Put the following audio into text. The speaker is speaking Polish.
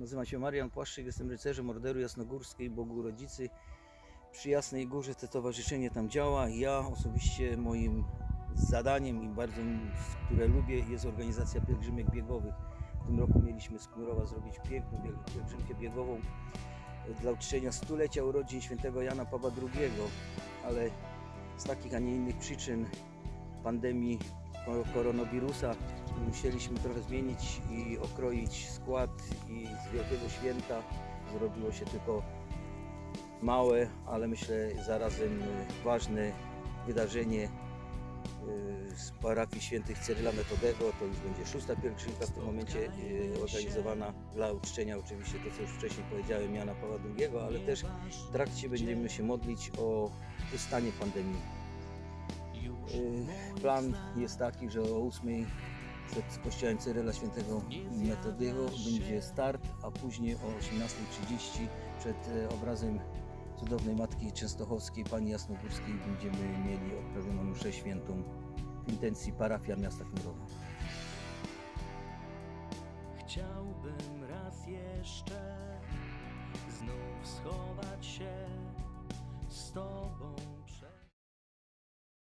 Nazywam się Marian Płaszczyk, jestem rycerzem Orderu Jasnogórskiej Bogu Rodzicy. Przy Jasnej Górze to towarzyszenie tam działa. Ja osobiście moim zadaniem i bardzo, które lubię, jest organizacja pielgrzymek biegowych. W tym roku mieliśmy z Knurowa zrobić piękną pielgrzymkę biegową dla uczczenia stulecia urodzin świętego Jana Pawła II, ale z takich, a nie innych przyczyn pandemii ko- koronawirusa musieliśmy trochę zmienić i okroić skład i z Wielkiego Święta zrobiło się tylko małe, ale myślę zarazem ważne wydarzenie y, z parafii świętych Cyryla Metodego. To już będzie szósta pielgrzymka w tym momencie y, organizowana dla uczczenia oczywiście to, co już wcześniej powiedziałem, Jana Pawła II, ale też w trakcie będziemy się modlić o ustanie pandemii. Y, Plan jest taki, że o 8 przed kościołem Cyryla Świętego metodygo będzie start, a później o 18.30 przed e, obrazem cudownej Matki Częstochowskiej, Pani Jasnogórskiej będziemy mieli odprawioną mszę świętą w intencji parafia miasta Chmurowa. Chciałbym raz jeszcze znów schować się z Tobą.